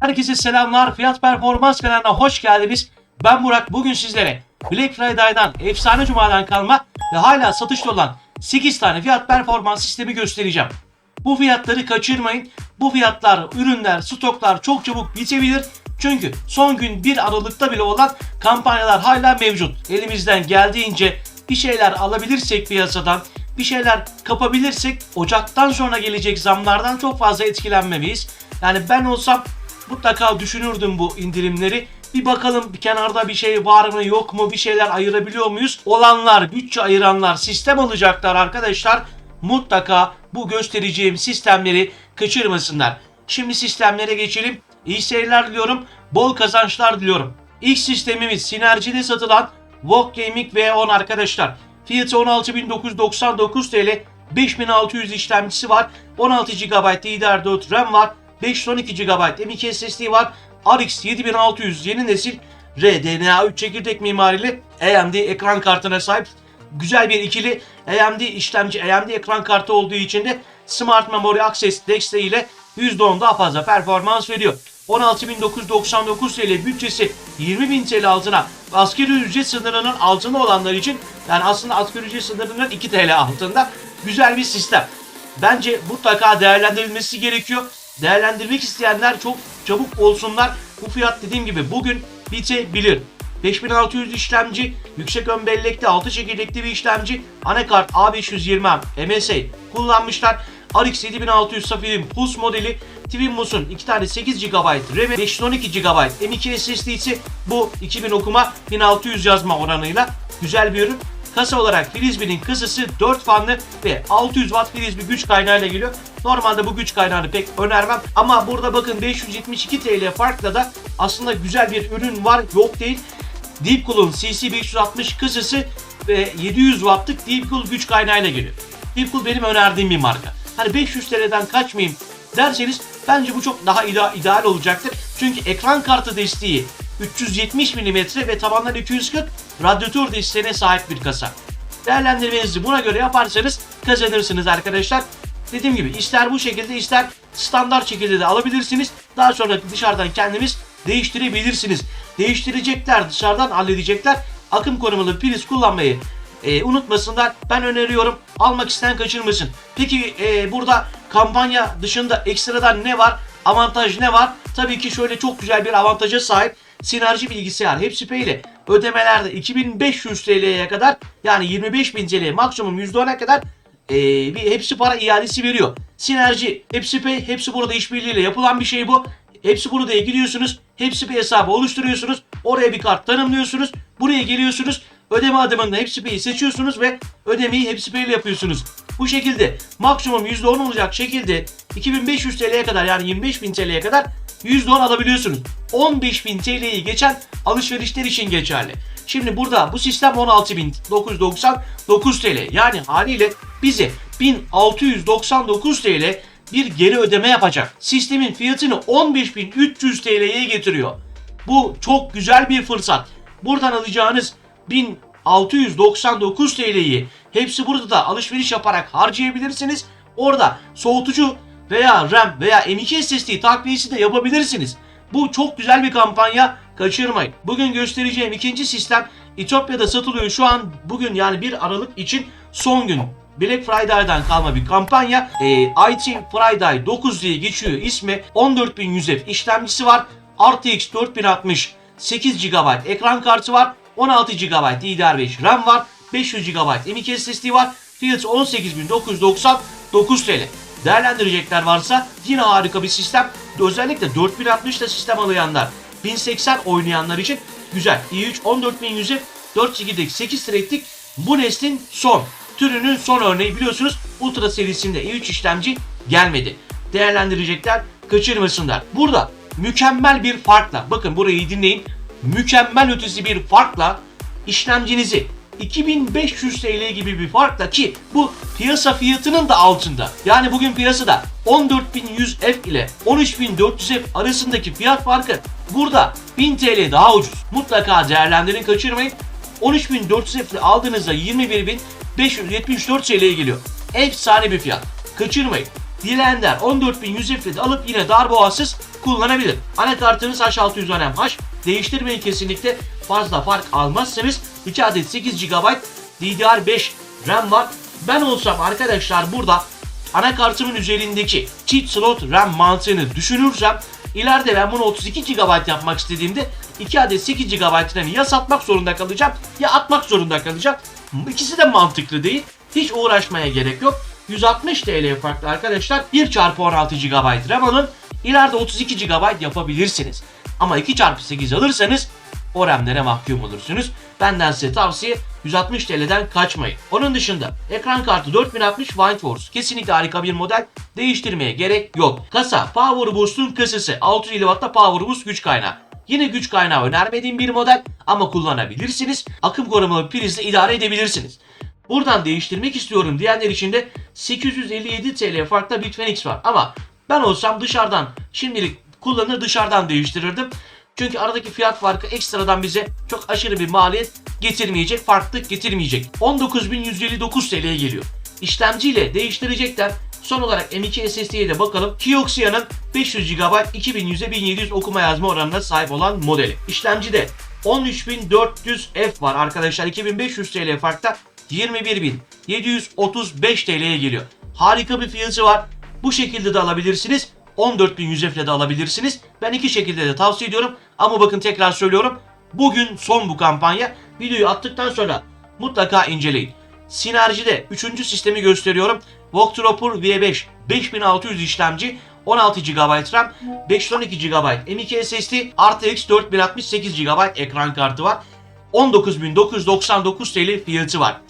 Herkese selamlar. Fiyat Performans kanalına hoş geldiniz. Ben Burak. Bugün sizlere Black Friday'dan, efsane cumadan kalma ve hala satışta olan 8 tane fiyat performans sistemi göstereceğim. Bu fiyatları kaçırmayın. Bu fiyatlar, ürünler, stoklar çok çabuk bitebilir. Çünkü son gün 1 Aralık'ta bile olan kampanyalar hala mevcut. Elimizden geldiğince bir şeyler alabilirsek piyasadan, bir şeyler kapabilirsek Ocak'tan sonra gelecek zamlardan çok fazla etkilenmemeyiz. Yani ben olsam mutlaka düşünürdüm bu indirimleri. Bir bakalım bir kenarda bir şey var mı yok mu bir şeyler ayırabiliyor muyuz? Olanlar, bütçe ayıranlar, sistem alacaklar arkadaşlar. Mutlaka bu göstereceğim sistemleri kaçırmasınlar. Şimdi sistemlere geçelim. İyi seyirler diliyorum. Bol kazançlar diliyorum. İlk sistemimiz sinerjide satılan Vogue Gaming V10 arkadaşlar. Fiyatı 16.999 TL. 5600 işlemcisi var. 16 GB DDR4 RAM var. 512 GB M.2 SSD var. RX 7600 yeni nesil RDNA 3 çekirdek mimarili AMD ekran kartına sahip güzel bir ikili AMD işlemci AMD ekran kartı olduğu için de Smart Memory Access desteğiyle %10 daha fazla performans veriyor. 16.999 TL bütçesi 20.000 TL altına asgari ücret sınırının altında olanlar için yani aslında asgari ücret sınırının 2 TL altında güzel bir sistem. Bence mutlaka değerlendirilmesi gerekiyor. Değerlendirmek isteyenler çok çabuk olsunlar. Bu fiyat dediğim gibi bugün bitebilir. 5600 işlemci, yüksek ön bellekli 6 çekirdekli bir işlemci, anakart A520M MSA kullanmışlar. RX 7600 Safir'in Pulse modeli, Twinmos'un 2 tane 8 GB RAM, 512 GB M.2 SSD'si bu 2000 okuma 1600 yazma oranıyla güzel bir ürün. Kasa olarak Frisbee'nin kasası 4 fanlı ve 600 Watt Frisbee güç kaynağıyla geliyor. Normalde bu güç kaynağını pek önermem ama burada bakın 572 TL farkla da aslında güzel bir ürün var yok değil. Deepcool'un CC560 kasası ve 700 Watt'lık Deepcool güç kaynağıyla geliyor. Deepcool benim önerdiğim bir marka. Hani 500 TL'den kaçmayayım derseniz bence bu çok daha ida- ideal olacaktır. Çünkü ekran kartı desteği 370 mm ve tabanlar 240 radyatör desteğine sahip bir kasa. Değerlendirmenizi buna göre yaparsanız kazanırsınız arkadaşlar. Dediğim gibi ister bu şekilde ister standart şekilde de alabilirsiniz. Daha sonra dışarıdan kendiniz değiştirebilirsiniz. Değiştirecekler dışarıdan halledecekler. Akım konumlu priz kullanmayı e, unutmasınlar. Ben öneriyorum. Almak isteyen kaçırmasın. Peki e, burada kampanya dışında ekstradan ne var? Avantaj ne var? Tabii ki şöyle çok güzel bir avantaja sahip. Sinerji bilgisayar hepsi ile ödemelerde 2500 TL'ye kadar yani 25.000 TL maksimum %10'a kadar e, bir hepsi para iadesi veriyor. Sinerji, hepsi pay, hepsi burada işbirliğiyle yapılan bir şey bu. Hepsi burada giriyorsunuz. Hepsi bir hesabı oluşturuyorsunuz. Oraya bir kart tanımlıyorsunuz. Buraya geliyorsunuz. Ödeme adımında hepsi pay'i seçiyorsunuz ve ödemeyi hepsi pay ile yapıyorsunuz. Bu şekilde maksimum %10 olacak şekilde 2500 TL'ye kadar yani 25.000 TL'ye kadar %10 alabiliyorsunuz. 15.000 TL'yi geçen alışverişler için geçerli. Şimdi burada bu sistem 16.999 TL. Yani haliyle bize 1699 TL bir geri ödeme yapacak. Sistemin fiyatını 15.300 TL'ye getiriyor. Bu çok güzel bir fırsat. Buradan alacağınız 1699 TL'yi hepsi burada da alışveriş yaparak harcayabilirsiniz. Orada soğutucu veya RAM veya M.2 SSD takviyesi de yapabilirsiniz. Bu çok güzel bir kampanya. Kaçırmayın. Bugün göstereceğim ikinci sistem İtopya'da satılıyor şu an bugün yani 1 Aralık için son gün. Black Friday'dan kalma bir kampanya. Ee, IT Friday 9 diye geçiyor ismi. 14100F işlemcisi var. RTX 4060 8 GB ekran kartı var. 16 GB DDR5 RAM var. 500 GB M.2 SSD var. Fiyatı 18.999 TL. Değerlendirecekler varsa yine harika bir sistem. Özellikle 4060 da sistem alayanlar, 1080 oynayanlar için güzel. i3 14100'e 4 çekirdek 8 threadlik bu neslin son. Türünün son örneği biliyorsunuz Ultra serisinde i3 işlemci gelmedi. Değerlendirecekler kaçırmasınlar. Burada mükemmel bir farkla bakın burayı dinleyin. Mükemmel ötesi bir farkla işlemcinizi 2500 TL gibi bir farkla ki bu piyasa fiyatının da altında. Yani bugün piyasada 14100F ile 13400F arasındaki fiyat farkı Burada 1000 TL daha ucuz. Mutlaka değerlendirin kaçırmayın. 13.400 F'li aldığınızda 21.574 TL'ye geliyor. Efsane bir fiyat. Kaçırmayın. Dileyenler 14.100 F'li alıp yine darboğazsız kullanabilir. Anakartınız H600 önem H. Değiştirmeyin kesinlikle. Fazla fark almazsanız 2 adet 8 GB DDR5 RAM var. Ben olsam arkadaşlar burada anakartımın üzerindeki cheat slot RAM mantığını düşünürsem ileride ben bunu 32 GB yapmak istediğimde 2 adet 8 GB RAM'i ya satmak zorunda kalacağım ya atmak zorunda kalacağım. İkisi de mantıklı değil. Hiç uğraşmaya gerek yok. 160 TL farklı arkadaşlar. 1 çarpı 16 GB RAM alın. İleride 32 GB yapabilirsiniz. Ama 2 çarpı 8 alırsanız o RAM'lere mahkum olursunuz. Benden size tavsiye 160 TL'den kaçmayın. Onun dışında ekran kartı 4060 WindForce. Kesinlikle harika bir model. Değiştirmeye gerek yok. Kasa Power Boost'un kasası. 650 Watt'ta Power Boost güç kaynağı. Yine güç kaynağı önermediğim bir model ama kullanabilirsiniz. Akım korumalı prizle idare edebilirsiniz. Buradan değiştirmek istiyorum diyenler için de 857 TL farklı Bitfenix var. Ama ben olsam dışarıdan şimdilik kullanır dışarıdan değiştirirdim. Çünkü aradaki fiyat farkı ekstradan bize çok aşırı bir maliyet getirmeyecek, farklılık getirmeyecek. 19.159 TL'ye geliyor. İşlemciyle değiştirecekler. Son olarak M2 SSD'ye de bakalım. Kioxia'nın 500 GB 2100'e 1700 okuma yazma oranına sahip olan modeli. İşlemcide 13400F var arkadaşlar. 2500 TL farkta 21735 TL'ye geliyor. Harika bir fiyatı var. Bu şekilde de alabilirsiniz. 14.100 F'le de alabilirsiniz. Ben iki şekilde de tavsiye ediyorum. Ama bakın tekrar söylüyorum. Bugün son bu kampanya. Videoyu attıktan sonra mutlaka inceleyin. Sinerjide 3. sistemi gösteriyorum. Voxtropur V5 5600 işlemci 16 GB RAM, 512 GB M.2 SSD, RTX 4068 GB ekran kartı var. 19.999 TL fiyatı var.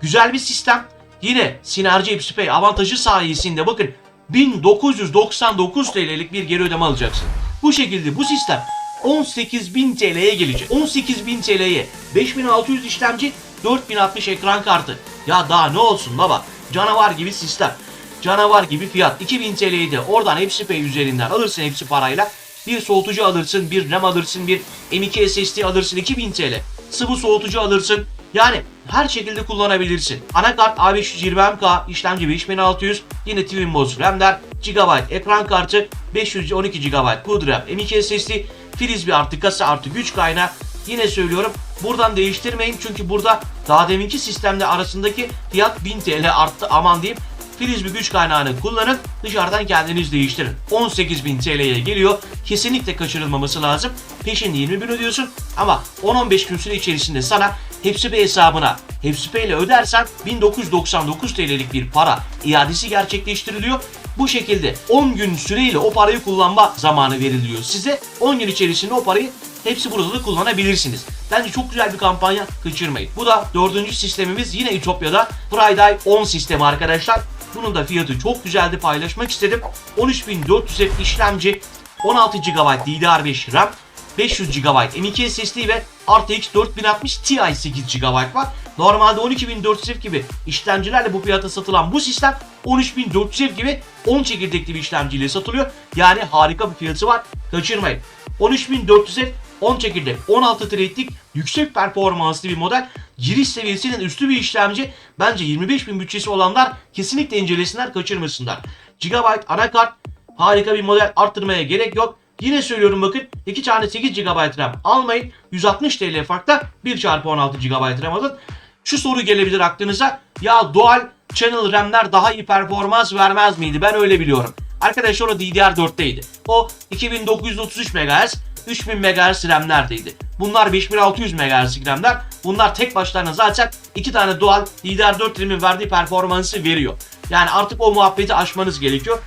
Güzel bir sistem. Yine Sinerji Epsipay avantajı sayesinde bakın 1999 TL'lik bir geri ödeme alacaksın. Bu şekilde bu sistem 18.000 TL'ye gelecek. 18.000 TL'ye 5600 işlemci 4060 ekran kartı. Ya daha ne olsun baba? Canavar gibi sistem. Canavar gibi fiyat. 2000 TL'yi de oradan hepsi pay üzerinden alırsın hepsi parayla. Bir soğutucu alırsın, bir RAM alırsın, bir M.2 SSD alırsın 2000 TL. Sıvı soğutucu alırsın. Yani her şekilde kullanabilirsin. Anakart A520MK, işlemci 5600, yine Twinbos RAM'ler, GB ekran kartı, 512 GB CUD RAM, M.2 SSD, Frisbee artı kasa artı güç kaynağı. Yine söylüyorum buradan değiştirmeyin çünkü burada daha deminki sistemle arasındaki fiyat 1000 TL arttı aman diyeyim. Frisbee güç kaynağını kullanın dışarıdan kendiniz değiştirin. 18.000 TL'ye geliyor. Kesinlikle kaçırılmaması lazım. Peşinde 20 bin ödüyorsun ama 10-15 gün süre içerisinde sana hepsi bir hesabına hepsi pay ile ödersen 1999 TL'lik bir para iadesi gerçekleştiriliyor. Bu şekilde 10 gün süreyle o parayı kullanma zamanı veriliyor size. 10 gün içerisinde o parayı hepsi burada da kullanabilirsiniz. Bence çok güzel bir kampanya kaçırmayın. Bu da dördüncü sistemimiz yine Ütopya'da Friday 10 sistemi arkadaşlar. Bunun da fiyatı çok güzeldi paylaşmak istedim. 13400 F işlemci, 16 GB DDR5 RAM, 500 GB M.2 SSD ve RTX 4060 Ti 8 GB var. Normalde 12400 F gibi işlemcilerle bu fiyata satılan bu sistem 13400 F gibi 10 çekirdekli bir işlemciyle satılıyor. Yani harika bir fiyatı var. Kaçırmayın. 13400 F 10 çekirdek 16 threadlik yüksek performanslı bir model. Giriş seviyesinin üstü bir işlemci. Bence 25.000 bütçesi olanlar kesinlikle incelesinler kaçırmasınlar. GB anakart harika bir model arttırmaya gerek yok. Yine söylüyorum bakın 2 tane 8 GB RAM almayın. 160 TL farkla 1 çarpı 16 GB RAM alın. Şu soru gelebilir aklınıza. Ya dual channel RAM'ler daha iyi performans vermez miydi? Ben öyle biliyorum. Arkadaşlar o DDR4'teydi. O 2933 MHz 3000 MHz RAM'lerdeydi. Bunlar 5600 MHz RAM'ler. Bunlar tek başlarına zaten iki tane dual DDR4 RAM'in verdiği performansı veriyor. Yani artık o muhabbeti aşmanız gerekiyor.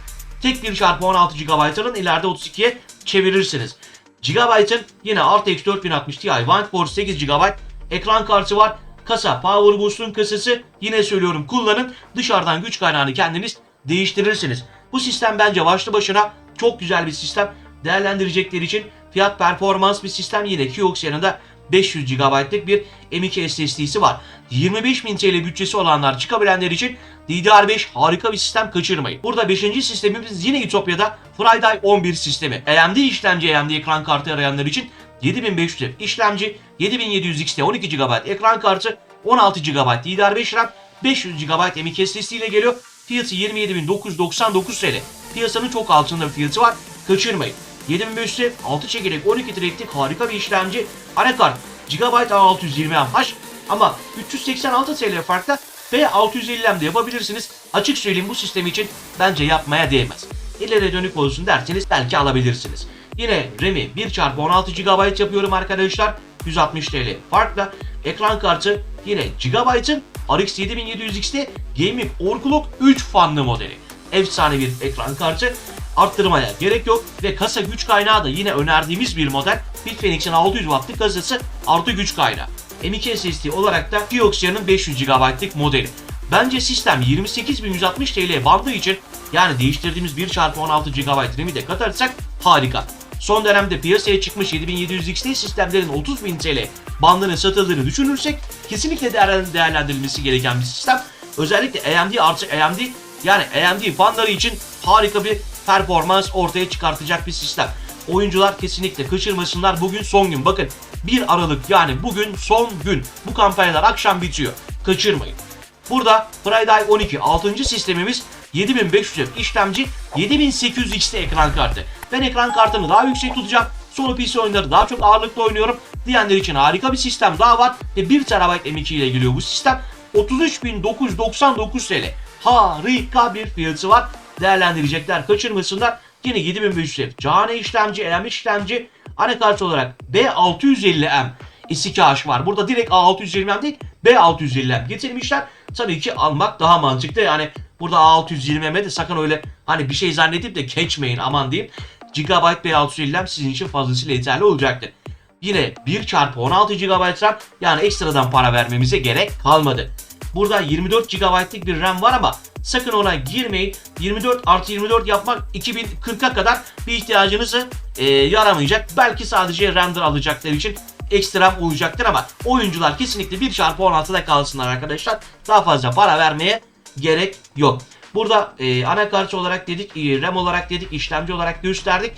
Tek bir çarpı 16 GB alın ileride 32'ye çevirirsiniz. Gigabyte'ın yine RTX 4060 Ti WindForce 8 GB ekran kartı var. Kasa Power Boost'un kasası yine söylüyorum kullanın. Dışarıdan güç kaynağını kendiniz değiştirirsiniz. Bu sistem bence başlı başına çok güzel bir sistem. Değerlendirecekleri için fiyat performans bir sistem yine Kioxia'nın da 500 GB'lık bir M.2 SSD'si var. 25.000 TL bütçesi olanlar çıkabilenler için DDR5 harika bir sistem kaçırmayın. Burada 5. sistemimiz yine Ütopya'da Friday 11 sistemi. AMD işlemci AMD ekran kartı arayanlar için 7500 işlemci, 7700 XT 12 GB ekran kartı, 16 GB DDR5 RAM, 500 GB M.2 SSD ile geliyor. Fiyatı 27.999 TL. Piyasanın çok altında bir fiyatı var. Kaçırmayın. 7500'e 6 çekirdek 12 threadlik harika bir işlemci. Anakart GB A620H ama 386 TL farkla B650M'de yapabilirsiniz. Açık söyleyeyim bu sistem için bence yapmaya değmez. İleri dönük olsun derseniz belki alabilirsiniz. Yine RAM'i 1x16 GB yapıyorum arkadaşlar. 160 TL farkla. Ekran kartı yine GB'ın RX 7700 XT Gaming Overclock 3 fanlı modeli. Efsane bir ekran kartı. Arttırmaya gerek yok ve kasa güç kaynağı da yine önerdiğimiz bir model. Bitfenix'in 600 wattlık kasası artı güç kaynağı. M.2 SSD olarak da Kioxia'nın 500 GB'lık modeli. Bence sistem 28.160 TL bandı için yani değiştirdiğimiz 1x16 GB RAM'i de katarsak harika. Son dönemde piyasaya çıkmış 7700 XT sistemlerin 30.000 TL bandının satıldığını düşünürsek kesinlikle değerlen- değerlendirilmesi gereken bir sistem. Özellikle AMD artı AMD yani AMD fanları için harika bir performans ortaya çıkartacak bir sistem. Oyuncular kesinlikle kaçırmasınlar. Bugün son gün. Bakın 1 Aralık yani bugün son gün. Bu kampanyalar akşam bitiyor. Kaçırmayın. Burada Friday 12 6. sistemimiz 7500 işlemci 7800 XT ekran kartı. Ben ekran kartını daha yüksek tutacağım. Solo PC oyunları daha çok ağırlıklı oynuyorum. Diyenler için harika bir sistem daha var. Ve 1 TB M2 ile geliyor bu sistem. 33.999 TL. Harika bir fiyatı var. Değerlendirecekler kaçırmasınlar. Yine 7500 Cane işlemci, AM işlemci, anakart olarak B650M S2H var. Burada direkt A620M değil B650M getirmişler. Tabii ki almak daha mantıklı. Yani burada A620M'e de sakın öyle hani bir şey zannedip de geçmeyin aman diyeyim. Gigabyte B650M sizin için fazlasıyla yeterli olacaktır. Yine 1 çarpı 16 GB RAM yani ekstradan para vermemize gerek kalmadı. Burada 24 GB'lık bir RAM var ama sakın ona girmeyin. 24 artı 24 yapmak 2040'a kadar bir ihtiyacınızı e, yaramayacak. Belki sadece render alacaklar için ekstra uyacaktır ama oyuncular kesinlikle 1 çarpı 16'da kalsınlar arkadaşlar. Daha fazla para vermeye gerek yok. Burada e, anakart olarak dedik, e, RAM olarak dedik, işlemci olarak gösterdik.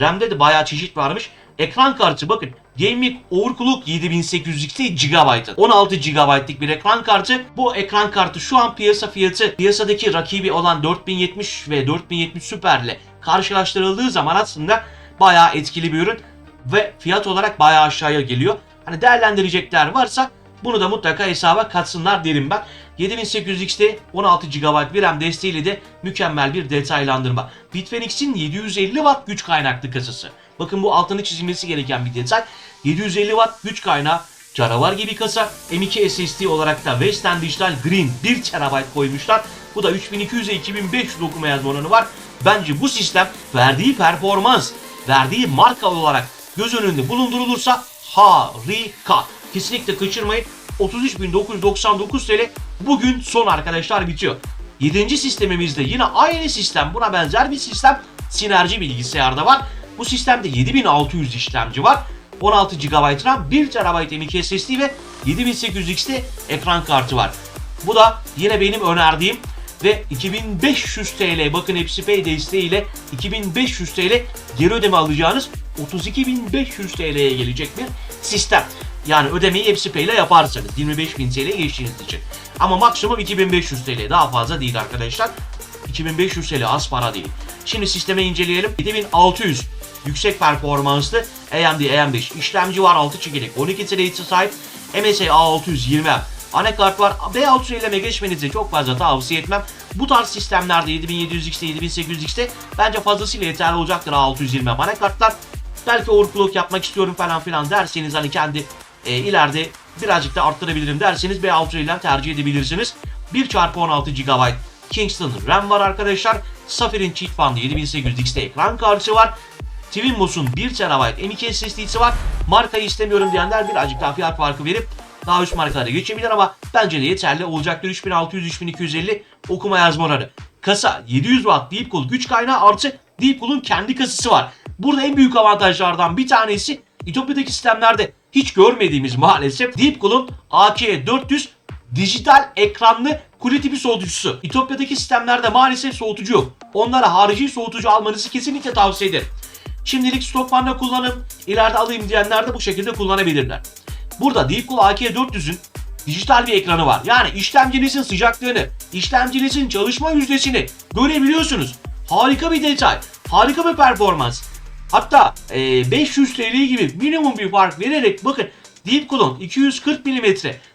RAM'de de bayağı çeşit varmış. Ekran kartı bakın Gaming Overclock 7802 GB'ın 16 GB'lık bir ekran kartı. Bu ekran kartı şu an piyasa fiyatı piyasadaki rakibi olan 4070 ve 4070 Super ile karşılaştırıldığı zaman aslında bayağı etkili bir ürün ve fiyat olarak bayağı aşağıya geliyor. Hani değerlendirecekler varsa bunu da mutlaka hesaba katsınlar derim ben. 7800 XT 16 GB RAM desteğiyle de mükemmel bir detaylandırma. Bitfenix'in 750 Watt güç kaynaklı kasası. Bakın bu altını çizilmesi gereken bir detay. 750 Watt güç kaynağı canavar gibi kasa. M2 SSD olarak da Western Digital Green 1 TB koymuşlar. Bu da 3200'e 2500 okuma yazma oranı var. Bence bu sistem verdiği performans, verdiği marka olarak göz önünde bulundurulursa harika. Kesinlikle kaçırmayın. 33.999 TL bugün son arkadaşlar bitiyor. 7. sistemimizde yine aynı sistem buna benzer bir sistem Sinerji bilgisayarda var. Bu sistemde 7600 işlemci var. 16 GB RAM, 1 TB M.2 SSD ve 7800 XT ekran kartı var. Bu da yine benim önerdiğim ve 2500 TL bakın hepsi pay desteğiyle 2500 TL geri ödeme alacağınız 32.500 TL'ye gelecek bir sistem. Yani ödemeyi hepsi pay ile yaparsanız 25.000 TL geçtiğiniz için. Ama maksimum 2500 TL daha fazla değil arkadaşlar. 2500 TL az para değil. Şimdi sisteme inceleyelim. 7600 yüksek performanslı AMD AM5 işlemci var 6 çekirdek 12 TL'ye sahip MSI A620 anakart var. B650'me geçmenizi çok fazla tavsiye etmem. Bu tarz sistemlerde 7700X'te 7800X'te bence fazlasıyla yeterli olacaktır A620 anakartlar. Belki overclock yapmak istiyorum falan filan derseniz hani kendi e, ileride birazcık da arttırabilirim derseniz B650 tercih edebilirsiniz. 1x16 GB Kingston RAM var arkadaşlar. Saphir'in Cheat Fund 7800 XT ekran kartı var. Twinmos'un 1 TB M.2 SSD'si var. Markayı istemiyorum diyenler birazcık daha fiyat farkı verip daha üst markalara geçebilir ama bence de yeterli olacaktır. 3600-3250 okuma yazma oranı. Kasa 700 Watt Deep Cool güç kaynağı artı Deep Cool'un kendi kasası var. Burada en büyük avantajlardan bir tanesi İtopya'daki sistemlerde hiç görmediğimiz maalesef Deepcool'un AK400 dijital ekranlı kule tipi soğutucusu. İtopya'daki sistemlerde maalesef soğutucu yok. Onlara harici soğutucu almanızı kesinlikle tavsiye ederim. Şimdilik stok varla kullanın. İleride alayım diyenler de bu şekilde kullanabilirler. Burada Deepcool AK400'ün dijital bir ekranı var. Yani işlemcinizin sıcaklığını, işlemcinizin çalışma yüzdesini görebiliyorsunuz. Harika bir detay, harika bir performans. Hatta e, 500 TL gibi minimum bir fark vererek bakın Deepcool'un 240 mm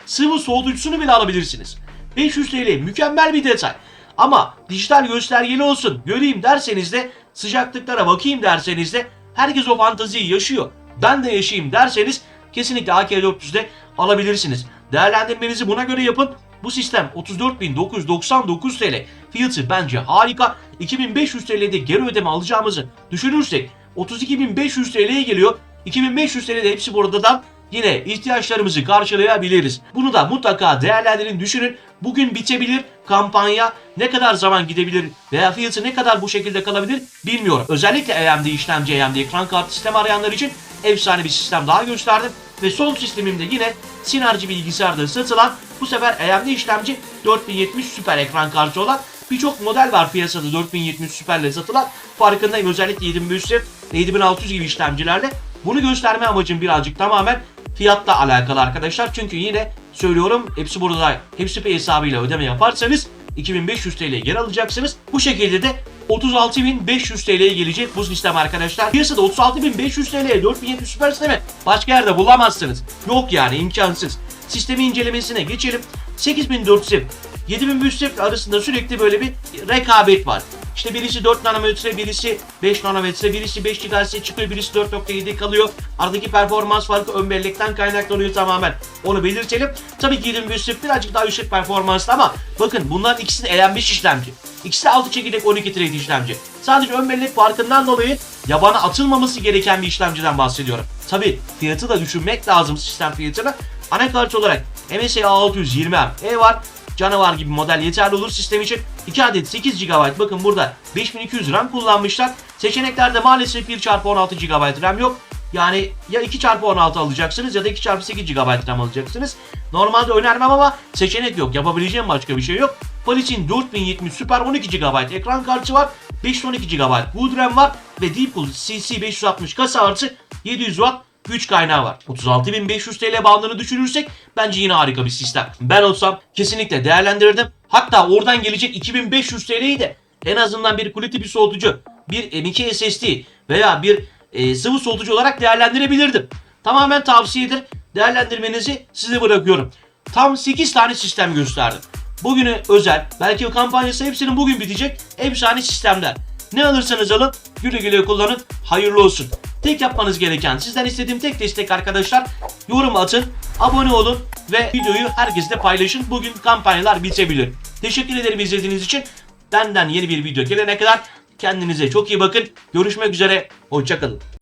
sıvı soğutucusunu bile alabilirsiniz. 500 TL mükemmel bir detay. Ama dijital göstergeli olsun göreyim derseniz de sıcaklıklara bakayım derseniz de herkes o fantaziyi yaşıyor. Ben de yaşayayım derseniz kesinlikle AK400'de alabilirsiniz. Değerlendirmenizi buna göre yapın. Bu sistem 34.999 TL. Fiyatı bence harika. 2500 TL'de geri ödeme alacağımızı düşünürsek 32.500 TL'ye geliyor. 2500 TL'de hepsi buradan yine ihtiyaçlarımızı karşılayabiliriz. Bunu da mutlaka değerlendirin, düşünün. Bugün bitebilir kampanya ne kadar zaman gidebilir veya fiyatı ne kadar bu şekilde kalabilir bilmiyorum. Özellikle AMD işlemci, AMD ekran kartı sistem arayanlar için efsane bir sistem daha gösterdim. Ve son sistemimde yine Synergy bilgisayarda satılan bu sefer AMD işlemci 4070 süper ekran kartı olan birçok model var piyasada 4070 süperle satılan. Farkındayım özellikle 7500 ve 7600 gibi işlemcilerle. Bunu gösterme amacım birazcık tamamen fiyatla alakalı arkadaşlar. Çünkü yine söylüyorum hepsi burada hepsi pay hesabıyla ödeme yaparsanız 2500 TL geri alacaksınız. Bu şekilde de 36.500 TL'ye gelecek bu sistem arkadaşlar. Piyasada 36.500 TL'ye 4070 süper sistemi başka yerde bulamazsınız. Yok yani imkansız. Sistemi incelemesine geçelim. 8400 7500 arasında sürekli böyle bir rekabet var. İşte birisi 4 nanometre, birisi 5 nanometre, birisi 5 GHz çıkıyor, birisi 4.7 kalıyor. Aradaki performans farkı ön bellekten kaynaklanıyor tamamen. Onu belirtelim. Tabii ki 2500 birazcık daha yüksek performanslı ama bakın bunlar ikisi de elenmiş işlemci. İkisi de 6 çekirdek 12 thread işlemci. Sadece ön bellek farkından dolayı yabana atılmaması gereken bir işlemciden bahsediyorum. Tabii fiyatı da düşünmek lazım sistem fiyatını. Anakart olarak MSI A620M var canavar gibi model yeterli olur sistem için. 2 adet 8 GB bakın burada 5200 RAM kullanmışlar. Seçeneklerde maalesef 1x16 GB RAM yok. Yani ya 2x16 alacaksınız ya da 2x8 GB RAM alacaksınız. Normalde önermem ama seçenek yok. Yapabileceğim başka bir şey yok. Fal için 4070 Super 12 GB ekran kartı var. 512 GB Good RAM var ve Deepcool CC560 kasa artı 700 Watt güç kaynağı var. 36.500 TL bandını düşünürsek bence yine harika bir sistem. Ben olsam kesinlikle değerlendirirdim. Hatta oradan gelecek 2500 TL'yi de en azından bir kule tipi soğutucu, bir M2 SSD veya bir e, sıvı soğutucu olarak değerlendirebilirdim. Tamamen tavsiyedir. Değerlendirmenizi size bırakıyorum. Tam 8 tane sistem gösterdim. Bugüne özel, belki kampanyası hepsinin bugün bitecek efsane sistemler. Ne alırsanız alın, güle güle kullanın, hayırlı olsun. Tek yapmanız gereken, sizden istediğim tek destek arkadaşlar, yorum atın, abone olun ve videoyu herkesle paylaşın. Bugün kampanyalar bitebilir. Teşekkür ederim izlediğiniz için. Benden yeni bir video gelene kadar kendinize çok iyi bakın. Görüşmek üzere, hoşçakalın.